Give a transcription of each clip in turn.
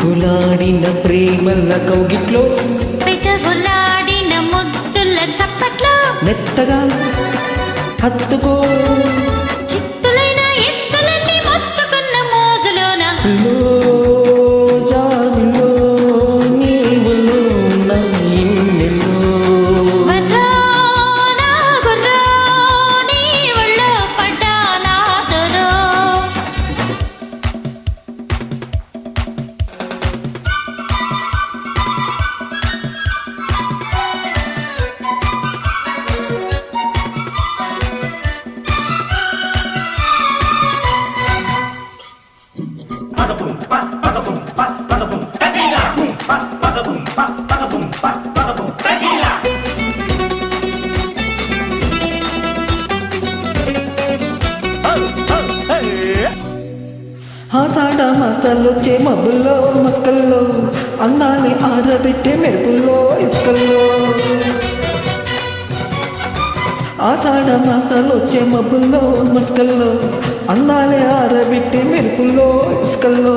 పునుగులాడిన ప్రేమల కౌగిట్లో పెదవులాడిన ముద్దుల చప్పట్లో మెత్తగా హత్తుకో. ఆసాడ మసాలొచ్చే మబ్బుల్లో మస్కల్లో అందాన్ని ఆరబెట్టే మెరుపుల్లో ఇసుకల్లో. ఆషాఢ మాసాలొచ్చే మబ్బుల్లో మస్కల్లో అందాలే ఆరబెట్టే మెరుపుల్లో ఇసుకల్లో.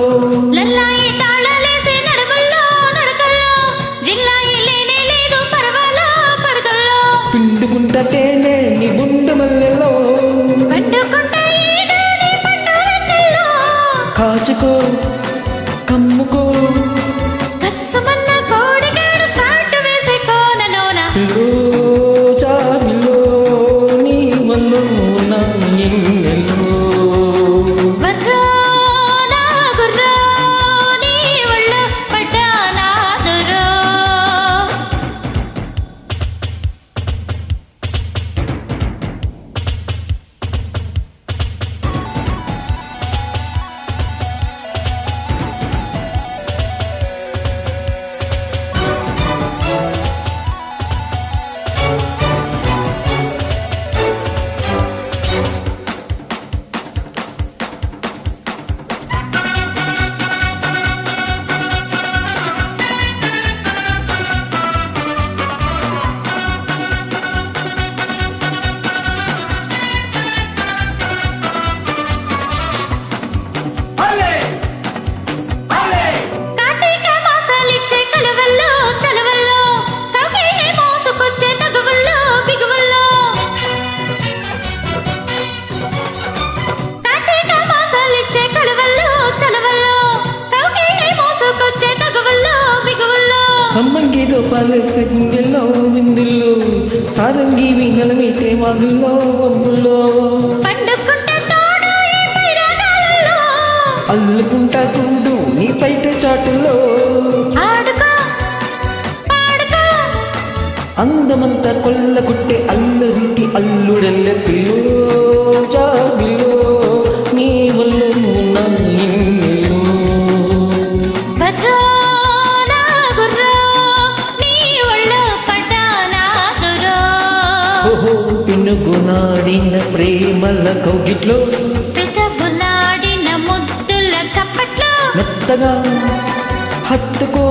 రూపాలేసే గుండెల్లో విందుల్లో సారంగి వీణల మీటే వాగుల్లో పైరాగాలలో అల్లుకుంటా చూడు నీ పైట చాటులో ఆడుకో పాడుకో. అందమంతా కొల్ల కొట్టే అల్లరికి అల్లుడెల్లె పిల్లో పినుగునాడిన ప్రేమల కౌగిట్లో పెదవులాడిన ముద్దుల చప్పట్లో మెత్తగా హత్తుకో